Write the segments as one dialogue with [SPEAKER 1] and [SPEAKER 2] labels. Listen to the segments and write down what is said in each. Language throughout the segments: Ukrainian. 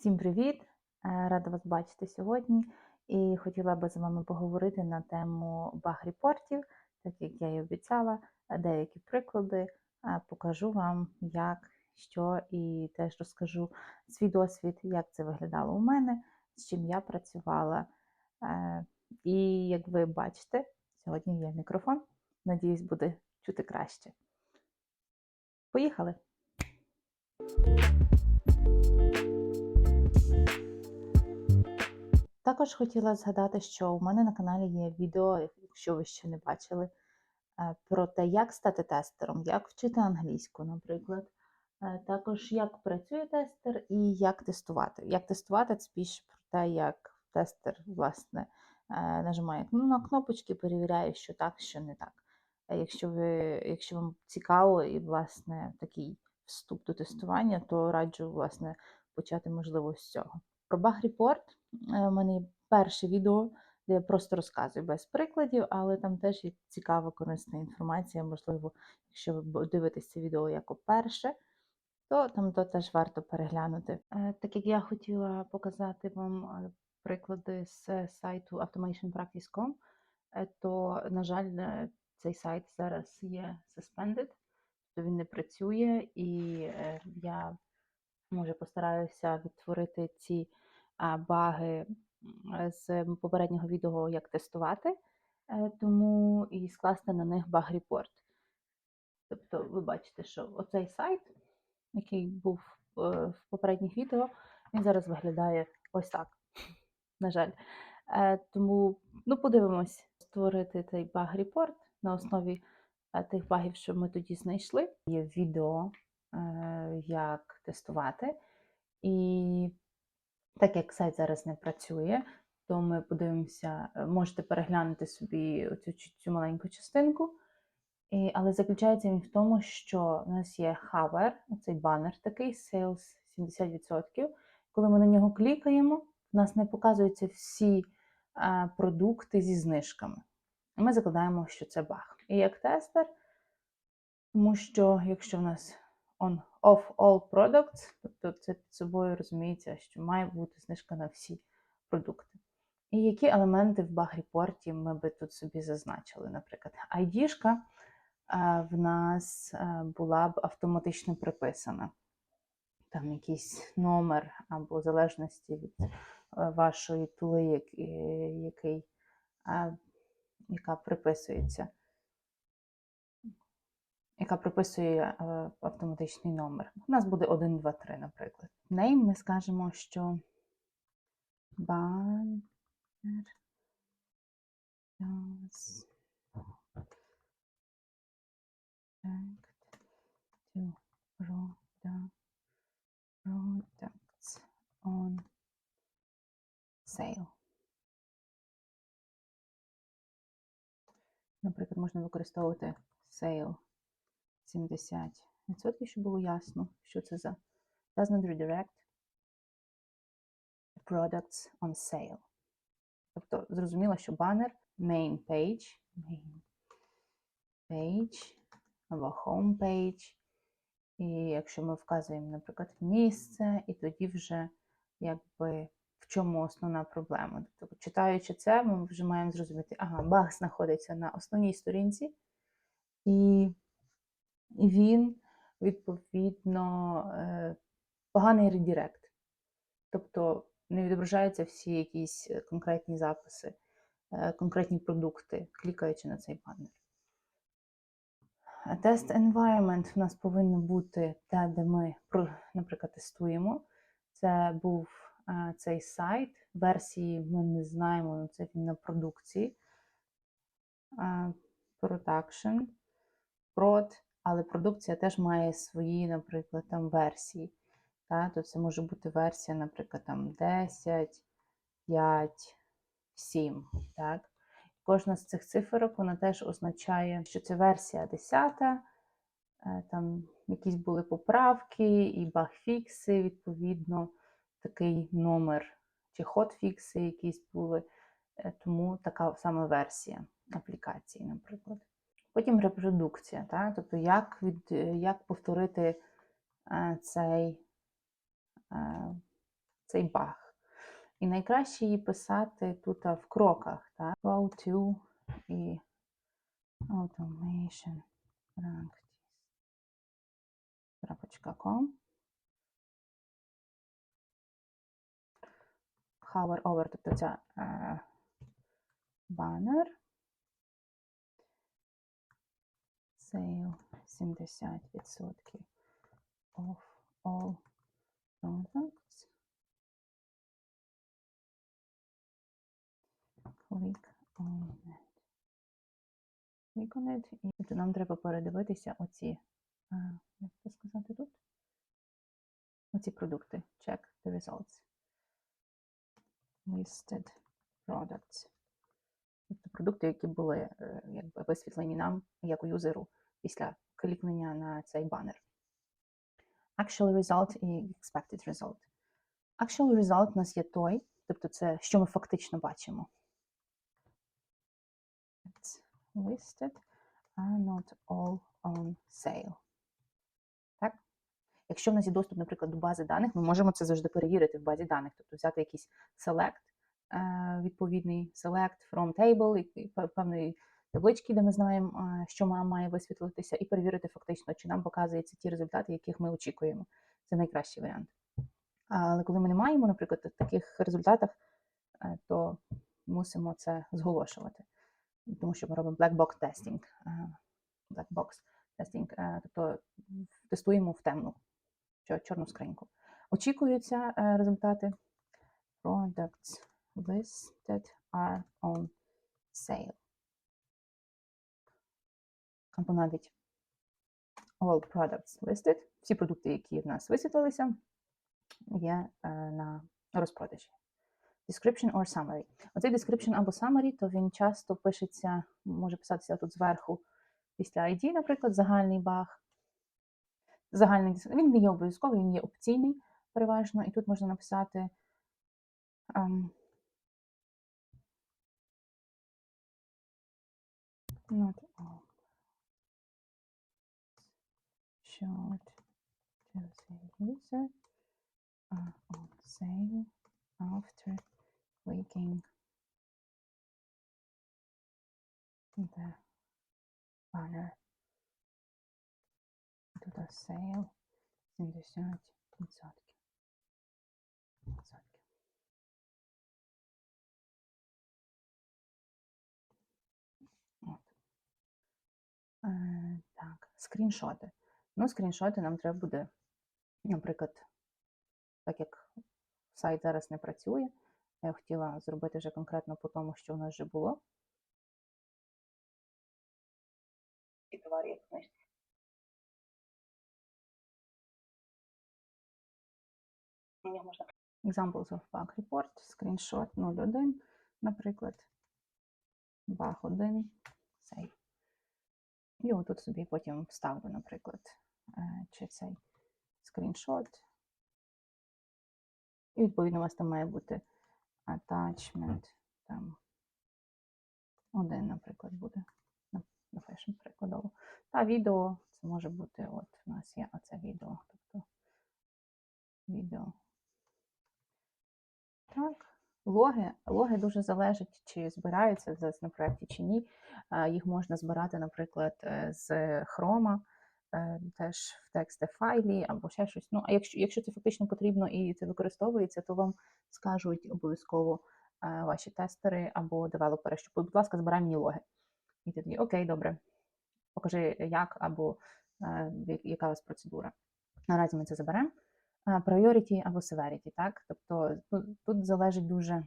[SPEAKER 1] Всім привіт! Е, Рада вас бачити сьогодні. І хотіла би з вами поговорити на тему баг-репортів, так як я і обіцяла, е, деякі приклади. е, Покажу вам, як, що, і теж розкажу свій досвід, як це виглядало у мене, з чим я працювала. І як ви бачите, сьогодні є мікрофон. Надіюсь, буде чути краще. Поїхали! Також хотіла згадати, що у мене на каналі є відео, якщо ви ще не бачили, е, про те, як стати тестером, як вчити англійську, наприклад. Е, Також як працює тестер і як тестувати. Як тестувати це більше про те, як тестер власне е, нажимає на кнопочки, перевіряє, що так, що не так. Якщо ви, якщо вам цікаво і власне такий вступ до тестування, то раджу власне почати можливо з цього. Про баг-репорт Е, У мене є перше відео, де я просто розказую без прикладів, але там теж є цікава, корисна інформація. Можливо, якщо ви дивитесь це відео як перше, то там то теж варто переглянути. Е, Так як я хотіла показати вам е, приклади з сайту automationpractice.com, е, то, на жаль, е, цей сайт зараз є suspended, то він не працює, і е, я може постараюся відтворити ці баги з попереднього відео, як тестувати, е, тому і скласти на них баг-репорт. Тобто, ви бачите, що оцей сайт, який був е, в попередніх відео, він зараз виглядає ось так. На жаль. Е, Тому ну, подивимось створити цей баг-репорт на основі тих багів, що ми тоді знайшли. Є відео, як тестувати. І так як сайт зараз не працює, то ми подивимося, е, можете переглянути собі цю, цю маленьку частинку. І, але заключається він в тому, що у нас є хавер, цей банер такий, sales 70%. Коли ми на нього клікаємо, в нас не показуються всі а, продукти зі знижками. Ми закладаємо, що це баг. І як тестер, тому що якщо в нас on of all products, тобто це під собою розуміється, що має бути знижка на всі продукти. І які елементи в баг-репорті ми би тут собі зазначили? Наприклад, ID-шка е, в нас е, була б автоматично приписана. Там якийсь номер або в залежності від е, вашої тули, як- який, яка приписується яка приписує е, автоматичний номер. У нас буде 1, 2, 3, наприклад. Name ми скажемо, що banner does to product, products on sale. Наприклад, можна використовувати sale 70%, щоб було ясно, що це за does not redirect products on sale. Тобто, зрозуміло, що банер main page, main page або home page. І якщо ми вказуємо, наприклад, місце, і тоді вже якби в чому основна проблема. Тобто, читаючи це, ми вже маємо зрозуміти, ага, баг знаходиться на основній сторінці, і і він, відповідно, е, поганий редірект. Тобто не відображаються всі якісь е, конкретні записи, е, конкретні продукти, клікаючи на цей банер. Тест environment у нас повинно бути те, де ми, наприклад, тестуємо. Це був цей сайт. Версії ми не знаємо, ну, це він на продукції. Production, prod, але продукція теж має свої, наприклад, там версії. Та? То це може бути версія, наприклад, там 10, 5, 7. Так? Кожна з цих циферок вона теж означає, що це версія 10, е, там якісь були поправки і багфікси, відповідно, такий номер, чи хотфікси якісь були, е, тому така саме версія аплікації, наприклад. Потім репродукція, так? тобто як, від, як повторити е, цей, е, цей баг. І найкраще її писати тут в кроках. Так? Go to і automation practice.com Hover over, тобто ця е, банер. Sale 70% of all products. Click on it. Click on it. І тобто нам треба передивитися оці, як це сказати тут? Оці продукти. Check the results. Listed products. Тобто продукти, які були е, якби висвітлені нам як у юзеру після клікнення на цей банер. Actual result і expected result. Actual result у нас є той, тобто це, що ми фактично бачимо. It's listed are not all on sale. Так? Якщо в нас є доступ, наприклад, до бази даних, ми можемо це завжди перевірити в базі даних, тобто взяти якийсь select, е, відповідний select from table, і- певної таблички, де ми знаємо, що ма- має висвітлитися, і перевірити фактично, чи нам показуються ті результати, яких ми очікуємо. Це найкращий варіант. Але коли ми не маємо, наприклад, таких результатів, е, то мусимо це зголошувати, тому що ми робимо black box testing. е, Black box testing, е, тобто тестуємо в темну, чор- чорну скриньку. Очікуються результати. Products listed are on sale. Або навіть all products listed. Всі продукти, які в нас висвітлилися, є е, на розпродажі. Description or summary. Оцей description або summary, то він часто пишеться, може писатися тут зверху після ID, наприклад, загальний баг. Загальний, він не є обов'язковий, він є опційний переважно, і тут можна написати ем, not all should to the user are on sale after clicking the banner to the sale 70%. Відсотків. От. Е, так, скріншоти. Ну, скріншоти нам треба буде, наприклад, так як сайт зараз не працює, я хотіла зробити вже конкретно по тому, що у нас вже було. І товар є в книжці. Можна Examples of bug report, скріншот 01, наприклад, баг 1, цей. І отут собі потім вставлю, наприклад, чи цей скріншот. І відповідно у вас там має бути attachment, там один, наприклад, буде. Ну, Напишемо прикладово. Та відео, це може бути, от у нас є оце відео. Тобто відео. Так. Логи. Логи дуже залежать, чи збираються зараз на проєкті чи ні. Їх можна збирати, наприклад, е, з е, теж в тексти файлі або ще щось. Ну, а якщо, якщо це фактично потрібно і це використовується, то вам скажуть обов'язково е, ваші тестери або девелопери, що, будь ласка, збирай мені логи. І тоді, окей, добре, покажи, як або е, яка у вас процедура. Наразі ми це заберемо. Priority або severity, так? Тобто тут, тут залежить дуже,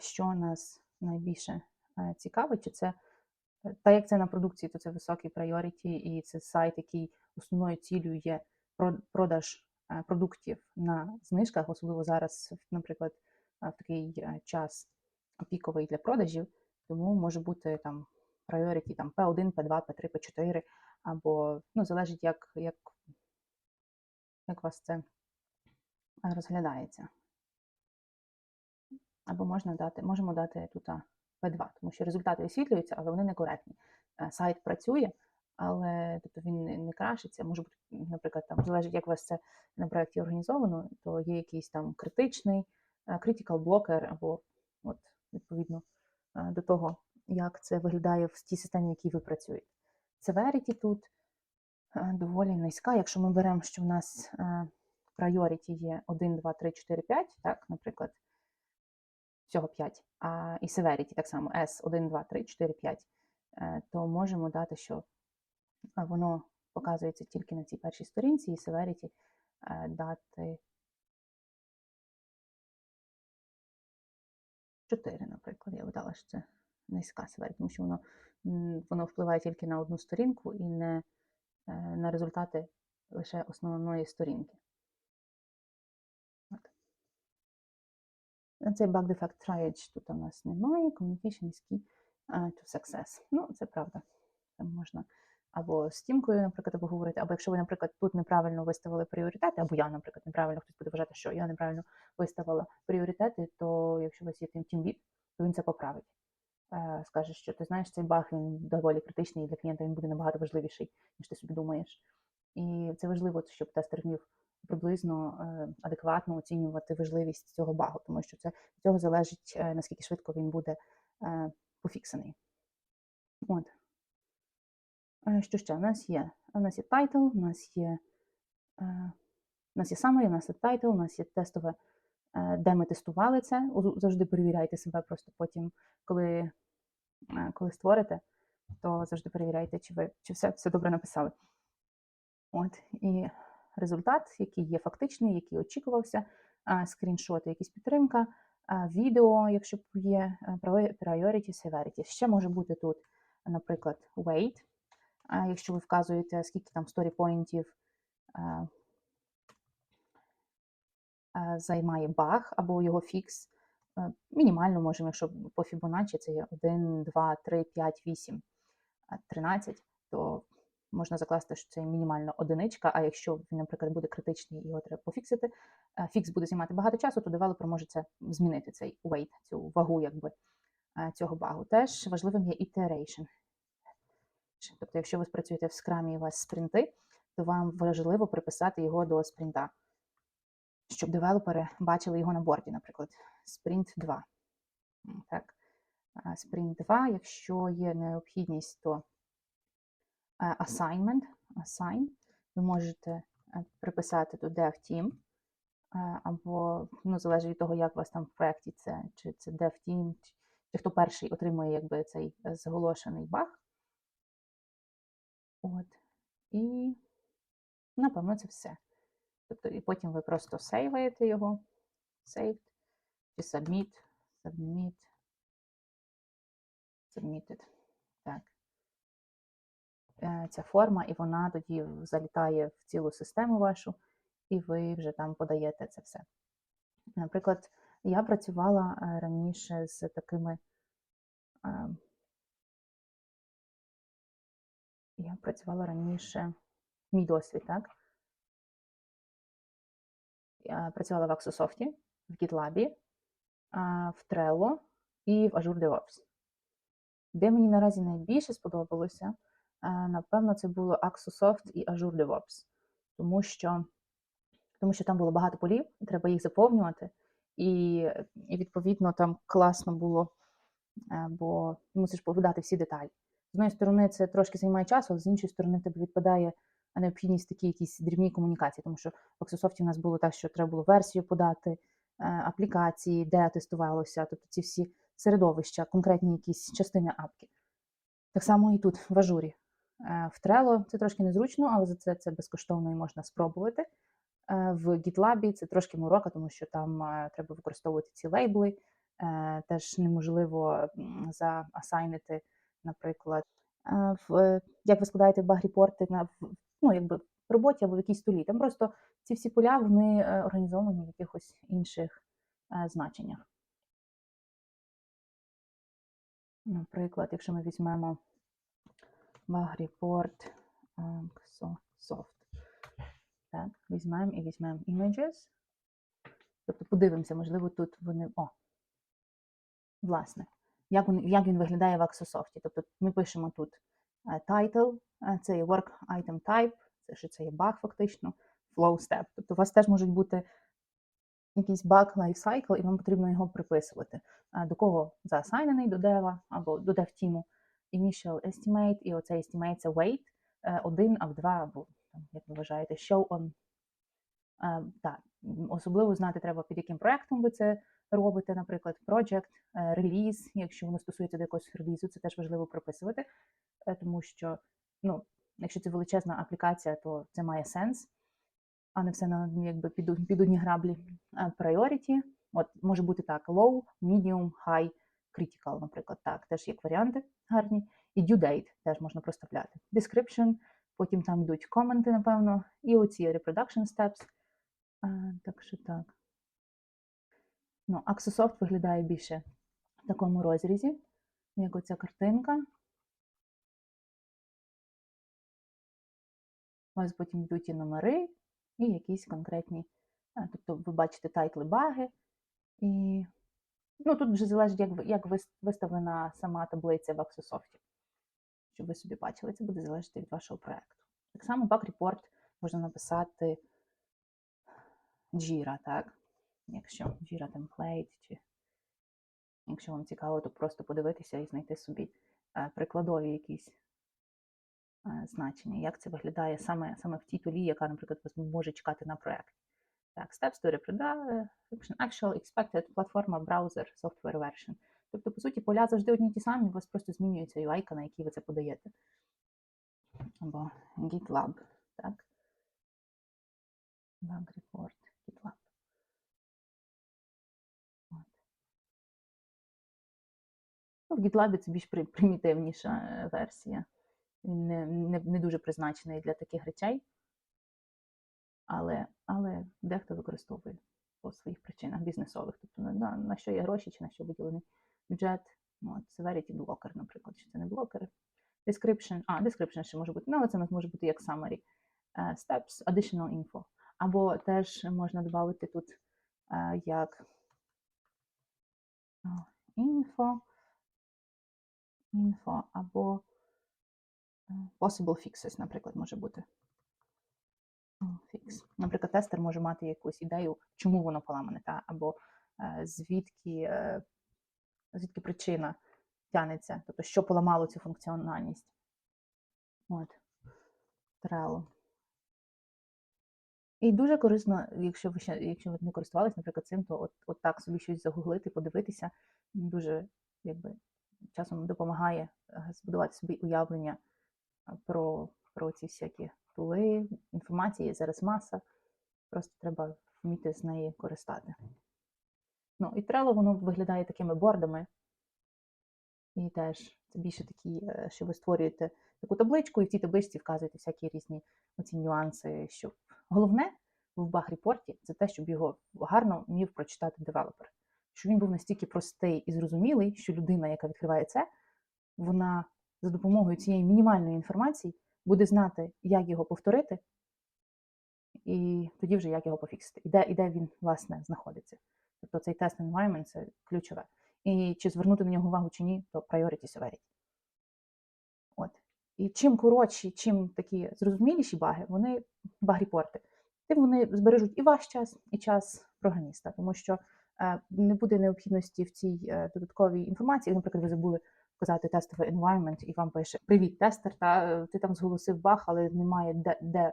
[SPEAKER 1] що нас найбільше е, цікавить, чи це е, та як це на продукції, то це високий priority, і це сайт, який основною цілею є продаж е, продуктів на знижках, особливо зараз, наприклад, е, в такий е, час піковий для продажів, тому може бути там priority там P1, P2, P3, P4, або ну, залежить, як, як, як вас це розглядається. Або можна дати, можемо дати тут P2, тому що результати висвітлюються, але вони некоректні. Е, Сайт працює, але тобто він не, крашиться. Може бути, наприклад, там залежить, як у вас це на проєкті організовано, то є якийсь там критичний, е, critical blocker, або от, відповідно е, до того, як це виглядає в тій системі, в якій ви працюєте. Severity тут доволі низька. Якщо ми беремо, що в нас priority є 1, 2, 3, 4, 5, так, наприклад, всього 5, а і severity так само S 1, 2, 3, 4, 5, е, то можемо дати, що воно показується тільки на цій першій сторінці, і severity е, дати 4, наприклад. Я б дала, що це низька severity, тому що воно, воно впливає тільки на одну сторінку і не е, на результати лише основної сторінки. От. А Цей bug defect triage тут у нас немає. Communication is key to success. Ну, це правда. Там можна або з тімкою, наприклад, поговорити, або якщо ви, наприклад, тут неправильно виставили пріоритети, або я, наприклад, неправильно, хтось буде вважати, що я неправильно виставила пріоритети, то якщо у вас є тімлід, то він це поправить. Е, Скаже, що ти знаєш, цей баг він доволі критичний і для клієнта він буде набагато важливіший, ніж ти собі думаєш. І це важливо, щоб тестер вмів приблизно е, адекватно оцінювати важливість цього багу, тому що це від цього залежить, е, наскільки швидко він буде е, пофіксений. От. Що ще? У нас є? У нас є title, у нас є, у нас є summary, у нас є title, у нас є тестове, де ми тестували це. Завжди перевіряйте себе просто потім, коли, коли створите, то завжди перевіряйте, чи ви чи все, все добре написали. От, і результат, який є фактичний, який очікувався, скріншоти, якісь підтримка, відео, якщо є priority, severity. Ще може бути тут, наприклад, weight, якщо ви вказуєте, скільки там сторіпоінтів займає баг або його фікс. Мінімально можемо, якщо по Fibonacci це є 1, 2, 3, 5, 8, 13, то можна закласти, що це мінімально одиничка, а якщо він, наприклад, буде критичний і його треба пофіксити, е, фікс буде займати багато часу, то девелопер може це змінити, цей weight, цю вагу якби, е, цього багу. Теж важливим є iteration. Тобто, якщо ви працюєте в скрамі і у вас спринти, то вам важливо приписати його до спринта, щоб девелопери бачили його на борді, наприклад, спринт 2. Так. Спринт 2, якщо є необхідність, то е, assignment, assign, ви можете е, приписати тут dev team, е, або ну, залежить від того, як у вас там в проєкті це, чи це dev team, чи, чи хто перший отримує якби, цей е, зголошений баг. От. І, напевно, це все. Тобто, і потім ви просто сейваєте його, saved, чи submit, submit, submitted. Е, Ця форма, і вона тоді залітає в цілу систему вашу, і ви вже там подаєте це все. Наприклад, я працювала е, раніше з такими. е, Я працювала раніше, мій досвід, так? Я працювала в Axosoft, в GitLab, в Trello і в Azure DevOps. Де мені наразі найбільше сподобалося, напевно, це було Axosoft і Azure DevOps, тому що, тому що там було багато полів, треба їх заповнювати, і, і відповідно там класно було, е, бо мусиш повидати всі деталі. З однієї сторони, це трошки займає часу, але з іншої сторони, тебе відпадає необхідність такі якісь дрібні комунікації, тому що в Microsoft у нас було так, що треба було версію подати, е, аплікації, де тестувалося, тобто ці всі середовища, конкретні якісь частини апки. Так само і тут, в ажурі. Е, В Trello це трошки незручно, але за це це безкоштовно і можна спробувати. Е, В GitLab це трошки морока, тому що там е, треба використовувати ці лейбли. Теж неможливо заасайнити, наприклад, в, як ви складаєте баг-репорти на ну, якби, в роботі або в якійсь столі. Там просто ці всі поля вони організовані в якихось інших значеннях. Наприклад, якщо ми візьмемо баг-репорт Soft, так, візьмемо і візьмемо images. Тобто подивимося, можливо, тут вони. О, власне, як він, як він виглядає в Axosoft. Тобто ми пишемо тут Е, Title е, це є work item type, це що це є баг фактично, flow step. Тобто у вас теж можуть бути якийсь баг lifecycle, і вам потрібно його приписувати. Е, До кого заасайнений, до дева або до dev тіму initial estimate, і оцей estimate weight, е, один або два, або як ви вважаєте, show on. Е, Так, особливо знати треба, під яким проектом ви це робите, наприклад, project, реліз, якщо воно стосується до якогось релізу, це теж важливо прописувати, е, тому що, ну, якщо це величезна аплікація, то це має сенс, а не все на якби під, під одні граблі. Priority, от може бути так: low, medium, high, critical, наприклад, так, теж як варіанти гарні. І due date теж можна проставляти. Description, потім там йдуть коменти, напевно, і оці reproduction steps. А, так що так. Ну, Axosoft виглядає більше в такому розрізі, як оця картинка. Вас потім йдуть і номери, і якісь конкретні. Тобто ви бачите тайтли баги. І ну, тут вже залежить, як, як виставлена сама таблиця в Axosoft. Щоб ви собі бачили, це буде залежати від вашого проєкту. Так само report можна написати Jira, так? Якщо Jira template, чи якщо вам цікаво, то просто подивитися і знайти собі е, прикладові якісь е, значення, як це виглядає саме, саме в тій толі, яка, наприклад, вас може чекати на проєкт. Так, steps to reproduction, actual, expected, платформа, браузер, software version. Тобто, по суті, поля завжди одні ті самі, у вас просто змінюється UI, на якій ви це подаєте. Або GitLab, так? Bug report, GitLab. Ну, в GitLab це більш примітивніша е, версія. Він не, не, не дуже призначений для таких речей, але, але дехто використовує по своїх причинах бізнесових. Тобто на, на, на що є гроші чи на що виділений бюджет. Ну, от, severity blocker, наприклад, чи це не блокери. Description, а, description ще може бути, ну, але це може бути як summary. Е, Steps, additional info. Або теж можна додати тут е, як info, info або е, possible fixes, наприклад, може бути. Fix. Наприклад, тестер може мати якусь ідею, чому воно поламане, та? або е, звідки, е, звідки причина тягнеться, тобто що поламало цю функціональність. От. Trello. І дуже корисно, якщо ви ще якщо ви не користувалися, наприклад, цим, то от, от так собі щось загуглити, подивитися, дуже якби часом допомагає е, збудувати собі уявлення про, про ці всякі тули, інформації зараз маса. Просто треба вміти з неї користати. Ну, і Trello, воно виглядає такими бордами. І теж це більше такі, е, що ви створюєте таку табличку, і в цій табличці вказуєте всякі різні оці нюанси. Щоб головне в баг-репорті це те, щоб його гарно вмів прочитати девелопер. Щоб він був настільки простий і зрозумілий, що людина, яка відкриває це, вона за допомогою цієї мінімальної інформації буде знати, як його повторити, і тоді вже як його пофіксити, і де, і де він, власне, знаходиться. Тобто цей тест environment – це ключове. І чи звернути на нього увагу чи ні, то priority severity. От. І чим коротші, чим такі зрозуміліші баги, вони баг-репорти, тим вони збережуть і ваш час, і час програміста, тому що е, не буде необхідності в цій е, додатковій інформації. Наприклад, ви забули вказати тестовий environment, і вам пише Привіт, тестер, та е, ти там зголосив баг, але немає де, де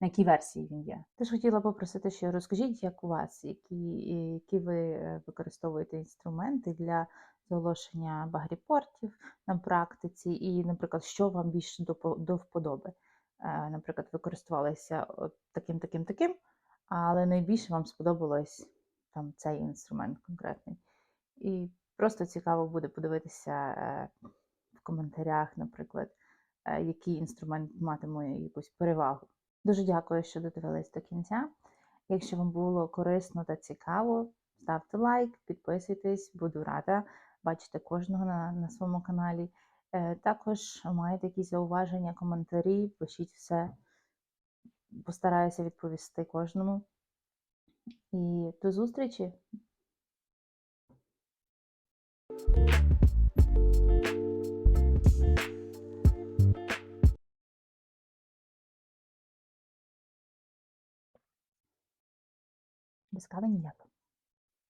[SPEAKER 1] на якій версії він є. Теж хотіла попросити, що розкажіть, як у вас, які, які ви е, використовуєте інструменти для заголошення баг-репортів на практиці, і, наприклад, що вам більше до, до вподоби. Е, Наприклад, ви користувалися таким, таким, таким, але найбільше вам сподобалось там цей інструмент конкретний. І просто цікаво буде подивитися е, в коментарях, наприклад, е, який інструмент матиме якусь перевагу. Дуже дякую, що додивились до кінця. Якщо вам було корисно та цікаво, ставте лайк, підписуйтесь, буду рада бачити кожного на, на своєму каналі. Е, також маєте якісь зауваження, коментарі, пишіть все. Постараюся відповісти кожному. І до зустрічі! Без кави ніяк.